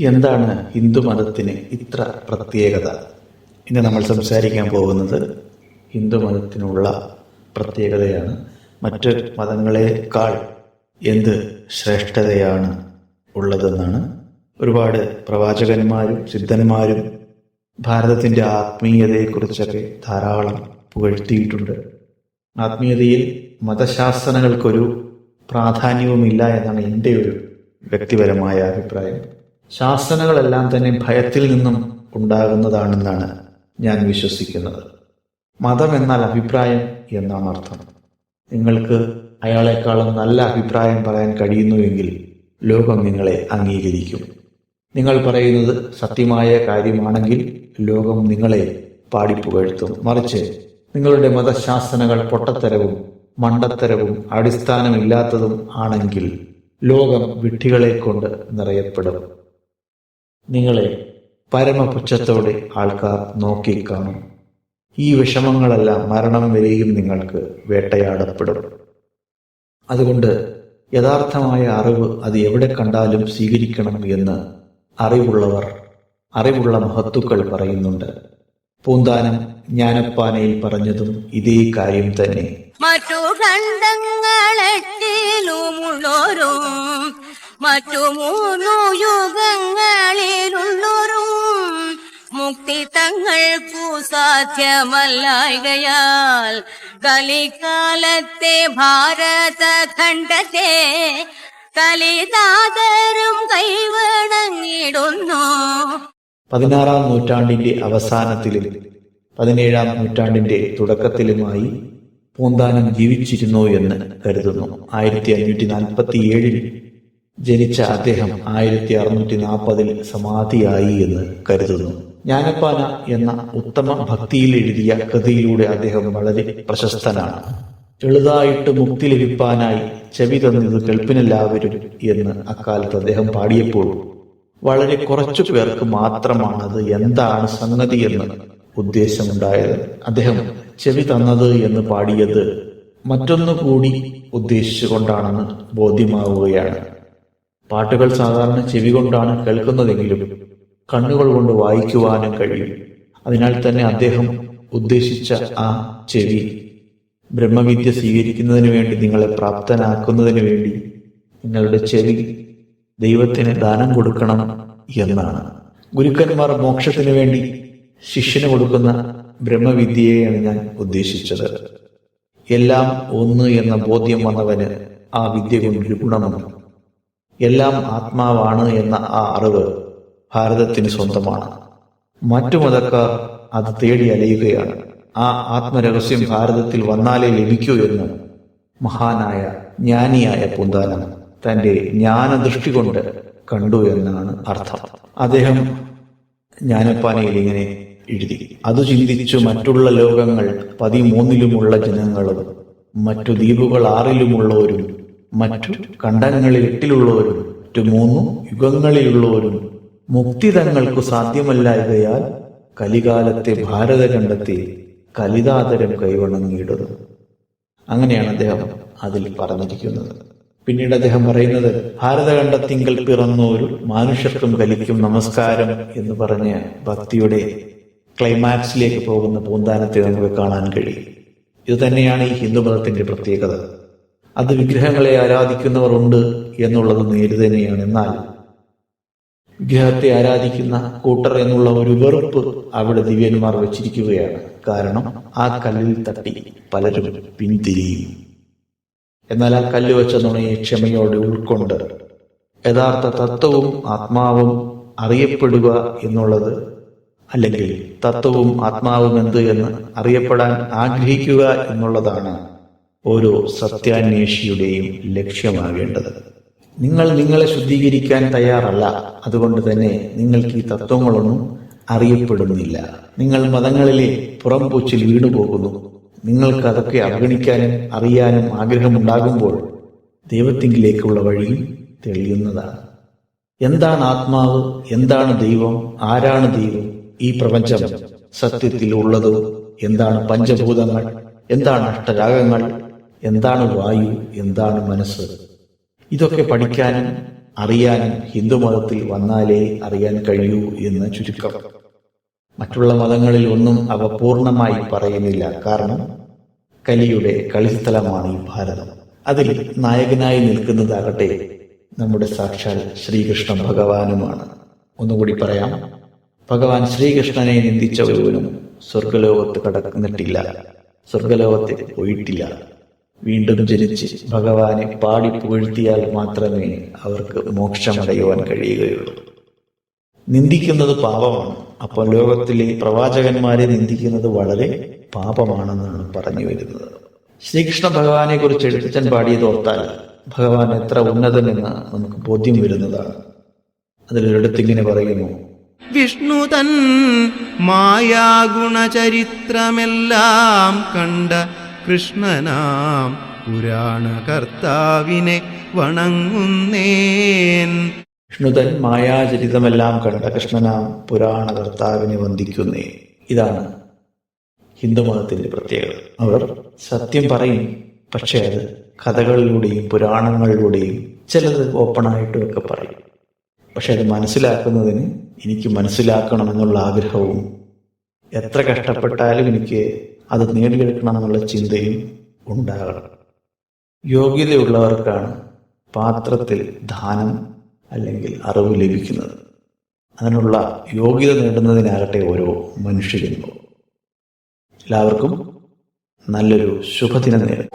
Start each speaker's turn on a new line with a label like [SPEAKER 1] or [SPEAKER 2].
[SPEAKER 1] എന്താണ് ഹിന്ദു മതത്തിന് ഇത്ര പ്രത്യേകത? ഇന്ന് നമ്മൾ സംസാരിക്കാൻ പോകുന്നത് ഹിന്ദു മതത്തിനുള്ള പ്രത്യേകതയാണ്. മറ്റ് മതങ്ങളെക്കാൾ എന്ത് ശ്രേഷ്ഠതയാണ് ഉള്ളതെന്നാണ്. ഒരുപാട് പ്രവാചകന്മാരും സിദ്ധന്മാരും ഭാരതത്തിന്റെ ആത്മീയതയെക്കുറിച്ചൊക്കെ ധാരാളം പുകഴ്ത്തിയിട്ടുണ്ട്. ആത്മീയതയിൽ മതശാസ്ത്രങ്ങൾക്കൊരു പ്രാധാന്യവുമില്ല എന്നാണ് എന്റെ ഒരു വ്യക്തിപരമായ അഭിപ്രായം. ശാസനകളെല്ലാം തന്നെ ഭയത്തിൽ നിന്നും ഉണ്ടാകുന്നതാണെന്നാണ് ഞാൻ വിശ്വസിക്കുന്നത്. മതം എന്നാൽ അഭിപ്രായം എന്നാണ് അർത്ഥം. നിങ്ങൾക്ക് അയാളെക്കാളും നല്ല അഭിപ്രായം പറയാൻ കഴിയുന്നുവെങ്കിൽ ലോകം നിങ്ങളെ അംഗീകരിക്കും. നിങ്ങൾ പറയുന്നത് സത്യമായ കാര്യമാണെങ്കിൽ ലോകം നിങ്ങളെ പാടിപ്പുകഴ്ത്തും. മറിച്ച് നിങ്ങളുടെ മതശാസനകൾ പൊട്ടത്തരവും മണ്ടത്തരവും അടിസ്ഥാനമില്ലാത്തതും ആണെങ്കിൽ ലോകം വിട്ടികളെ കൊണ്ട് നിറയപ്പെടും. നിങ്ങളെ പരമപുച്ഛത്തോടെ ആൾക്കാർ നോക്കിക്കാണും. ഈ വിഷമങ്ങളെല്ലാം മരണം വരെയും നിങ്ങൾക്ക് വേട്ടയാടപ്പെടും. അതുകൊണ്ട് യഥാർത്ഥമായ അറിവ് അത് എവിടെ കണ്ടാലും സ്വീകരിക്കണം എന്ന് അറിവുള്ളവർ അറിവുള്ള മഹത്തുക്കൾ പറയുന്നുണ്ട്. പൂന്താനം ജ്ഞാനപ്പാനയിൽ പറഞ്ഞതും ഇതേ കാര്യം തന്നെ.
[SPEAKER 2] മറ്റു ഖണ്ഡങ്ങളെട്ടിലുമുള്ളോരും മറ്റു മൂന്നു യുഗങ്ങളിലുള്ളോരും മുക്തി തങ്ങൾക്കു സാധ്യമല്ലായകയാൽ കലികാലത്തെ ഭാരത ഖണ്ഡത്തെ കലിതാതരും കൈവണങ്ങിടുന്നു
[SPEAKER 1] പതിനാറാം നൂറ്റാണ്ടിന്റെ അവസാനത്തിലും പതിനേഴാം നൂറ്റാണ്ടിന്റെ തുടക്കത്തിലുമായി പൂന്താനം ജീവിച്ചിരുന്നു എന്ന് കരുതുന്നു. ആയിരത്തി അഞ്ഞൂറ്റി നാൽപ്പത്തി ഏഴിൽ ജനിച്ച അദ്ദേഹം ആയിരത്തി അറുന്നൂറ്റി നാൽപ്പതിൽ സമാധിയായി എന്ന് കരുതുന്നു. ജ്ഞാനപ്പാന എന്ന ഉത്തമ ഭക്തിയിൽ എഴുതിയ കൃതിയിലൂടെ അദ്ദേഹം വളരെ പ്രശസ്തനാണ്. ചെറുതായിട്ട് മുക്തി ലഭിപ്പാനായി ചെവി തന്നത് കേൾപ്പിനെല്ലാവരും എന്ന് അക്കാലത്ത് അദ്ദേഹം പാടിയപ്പോൾ വളരെ കുറച്ചു പേർക്ക് മാത്രമാണത് എന്താണ് സംഗതി എന്ന് ഉദ്ദേശമുണ്ടായത്. അദ്ദേഹം ചെവി തന്നത് എന്ന് പാടിയത് മറ്റൊന്നു കൂടി ഉദ്ദേശിച്ചുകൊണ്ടാണെന്ന് ബോധ്യമാവുകയാണ്. പാട്ടുകൾ സാധാരണ ചെവി കൊണ്ടാണ് കേൾക്കുന്നതെങ്കിലും കണ്ണുകൾ കൊണ്ട് വായിക്കുവാനും കഴിയും. അതിനാൽ തന്നെ അദ്ദേഹം ഉദ്ദേശിച്ച ആ ചെവി ബ്രഹ്മവിദ്യ സ്വീകരിക്കുന്നതിന് വേണ്ടി നിങ്ങളെ പ്രാപ്തനാക്കുന്നതിന് വേണ്ടി നിങ്ങളുടെ ചെവി ദൈവത്തിന് ദാനം കൊടുക്കണം എന്നാണ്. ഗുരുക്കന്മാർ മോക്ഷത്തിന് വേണ്ടി ശിഷ്യന് കൊടുക്കുന്ന ബ്രഹ്മവിദ്യയെയാണ് ഞാൻ ഉദ്ദേശിച്ചത്. എല്ലാം ഒന്ന് എന്ന ബോധ്യം വന്നവന് ആ വിദ്യ ഗുണമുണ്ട്. എല്ലാം ആത്മാവാണ് എന്ന ആ അറിവ് ഭാരതത്തിന് സ്വന്തമാണ്. മറ്റു മതക്കാർ അത് തേടി അലയുകയാണ്. ആ ആത്മരഹസ്യം ഭാരതത്തിൽ വന്നാലേ ലഭിക്കൂ എന്ന് മഹാനായ ജ്ഞാനിയായ പൂന്താനം തന്റെ ജ്ഞാനദൃഷ്ടി കൊണ്ട് കണ്ടു എന്നാണ് അർത്ഥം. അദ്ദേഹം ജ്ഞാനപ്പാനയിൽ ഇങ്ങനെ എഴുതി. അത് ചിന്തിച്ചു മറ്റുള്ള ലോകങ്ങൾ പതിമൂന്നിലുമുള്ള ജനങ്ങളും മറ്റു ദ്വീപുകൾ ആറിലുമുള്ളവരും മറ്റു കണ്ടങ്ങളിൽ എട്ടിലുള്ളവരും മറ്റു മൂന്നു യുഗങ്ങളിലുള്ളവരും മുക്തി തങ്ങൾക്കു സാധ്യമല്ലായകയാൽ കലികാലത്തെ ഭാരതഖണ്ഡത്തെ കലിതാതരം കൈവണങ്ങിയിടുന്നു. അങ്ങനെയാണ് അദ്ദേഹം അതിൽ പറഞ്ഞിരിക്കുന്നത്. പിന്നീട് അദ്ദേഹം പറയുന്നത് ഭാരതഖണ്ഡത്തിങ്കൽ പിറന്നോരു മാനുഷ്യത്വം കലിക്കും നമസ്കാരം എന്ന് പറഞ്ഞ് ഭക്തിയുടെ ക്ലൈമാക്സിലേക്ക് പോകുന്ന പൂന്താനത്തെ നമുക്ക് കാണാൻ കഴിയും. ഇത് തന്നെയാണ് ഈ ഹിന്ദുമതത്തിന്റെ പ്രത്യേകത. അത് വിഗ്രഹങ്ങളെ ആരാധിക്കുന്നവർ ഉണ്ട് എന്നുള്ളത് നേര് തന്നെയാണ് എന്നാൽ വിഗ്രഹത്തെ ആരാധിക്കുന്ന കൂട്ടർ എന്നുള്ള ഒരു വെറുപ്പ് അവിടെ ദിവ്യന്മാർ വെച്ചിരിക്കുകയാണ്. കാരണം ആ കല്ലിൽ തട്ടി പലരും പിന്തിരിയും. എന്നാൽ ആ കല്ല് വെച്ച നുണയെ ക്ഷമയോടെ ഉൾക്കൊണ്ട് യഥാർത്ഥ തത്വവും ആത്മാവും അറിയപ്പെടുക എന്നുള്ളത് അല്ലെങ്കിൽ തത്വവും ആത്മാവും എന്ത് എന്ന് അറിയപ്പെടാൻ ആഗ്രഹിക്കുക എന്നുള്ളതാണ് ഓരോ സത്യാന്വേഷിയുടെയും ലക്ഷ്യമാകേണ്ടത്. നിങ്ങൾ നിങ്ങളെ ശുദ്ധീകരിക്കാൻ തയ്യാറല്ല. അതുകൊണ്ട് തന്നെ നിങ്ങൾക്ക് ഈ തത്വങ്ങളൊന്നും അറിയപ്പെടുന്നില്ല. നിങ്ങൾ മതങ്ങളിലെ പുറംപൂച്ചിൽ വീണുപോകുന്നു. നിങ്ങൾക്ക് അതൊക്കെ അവഗണിക്കാനും അറിയാനും ആഗ്രഹമുണ്ടാകുമ്പോൾ ദൈവത്തിങ്കിലേക്കുള്ള വഴിയും തെളിയുന്നതാണ്. എന്താണ് ആത്മാവ്? എന്താണ് ദൈവം? ആരാണ് ദൈവം? ഈ പ്രപഞ്ചം സത്യത്തിൽ ഉള്ളത്? എന്താണ് പഞ്ചഭൂതങ്ങൾ? എന്താണ് അഷ്ടരാഗങ്ങൾ? എന്താണ് വായു? എന്താണ് മനസ്സ്? ഇതൊക്കെ പഠിക്കാനും അറിയാനും ഹിന്ദുമതത്തിൽ വന്നാലേ അറിയാൻ കഴിയൂ എന്ന് ചുരുക്കം. മറ്റുള്ള മതങ്ങളിൽ ഒന്നും അവ പൂർണമായി പറയുന്നില്ല. കാരണം കലിയുടെ കളിസ്ഥലമാണ് ഈ ഭാരതം. അതിൽ നായകനായി നിൽക്കുന്നതാകട്ടെ നമ്മുടെ സാക്ഷാൽ ശ്രീകൃഷ്ണ ഭഗവാനുമാണ്. ഒന്നുകൂടി പറയാം. ഭഗവാൻ ശ്രീകൃഷ്ണനെ നിന്ദിച്ച ഒരുവനും സ്വർഗലോകത്ത് കടന്നിട്ടില്ല. സ്വർഗലോകത്തേക്ക് പോയിട്ടില്ല. വീണ്ടും ജനിച്ച് ഭഗവാനെ പാടി പുകഴ്ത്തിയാൽ മാത്രമേ അവർക്ക് മോക്ഷമടയുവാൻ കഴിയുകയുള്ളൂ. നിന്ദിക്കുന്നത് പാപമാണ്. അപ്പോൾ ലോകത്തിലെ പ്രവാചകന്മാരെ നിന്ദിക്കുന്നത് വളരെ പാപമാണെന്നാണ് പറഞ്ഞു വരുന്നത്. ശ്രീകൃഷ്ണ ഭഗവാനെ കുറിച്ച് എഴുത്തച്ഛൻ പാടിയത് ഓർത്താൽ ഭഗവാൻ എത്ര ഉന്നതനെന്ന് നമുക്ക് ബോധ്യം വരുന്നതാണ്. അതിലൊരിടത്തിങ്ങനെ പറയുന്നു
[SPEAKER 3] വിഷ്ണു തൻ മായാഗുണചരിത്രമെല്ലാം കണ്ട കൃഷ്ണനാം പുരാണ കർത്താവിനെ വണങ്ങുന്നേൻ.
[SPEAKER 1] വിഷ്ണുതൻ മായാചരിതമെല്ലാം കണ്ട കൃഷ്ണനാം പുരാണ കർത്താവിനെ വന്ദിക്കുന്നേ. ഇതാണ് ഹിന്ദുമതത്തിന്റെ പ്രത്യേകത. അവർ സത്യം പറയും പക്ഷേ അത് കഥകളിലൂടെയും പുരാണങ്ങളിലൂടെയും ചിലത് ഓപ്പണായിട്ടും ഒക്കെ പറയും. പക്ഷെ അത് മനസ്സിലാക്കുന്നതിന് എനിക്ക് മനസ്സിലാക്കണമെന്നുള്ള ആഗ്രഹവും എത്ര കഷ്ടപ്പെട്ടാലും എനിക്ക് അത് നേടിയെടുക്കണം എന്നുള്ള ചിന്തയും ഉണ്ടാകണം. യോഗ്യതയുള്ളവർക്കാണ് പാത്രത്തിൽ ദാനം അല്ലെങ്കിൽ അറിവ് ലഭിക്കുന്നത്. അതിനുള്ള യോഗ്യത നേടുന്നതിനാകട്ടെ ഓരോ മനുഷ്യജന്മവും എല്ലാവർക്കും നല്ലൊരു ശുഭദിനം നേരുന്നു.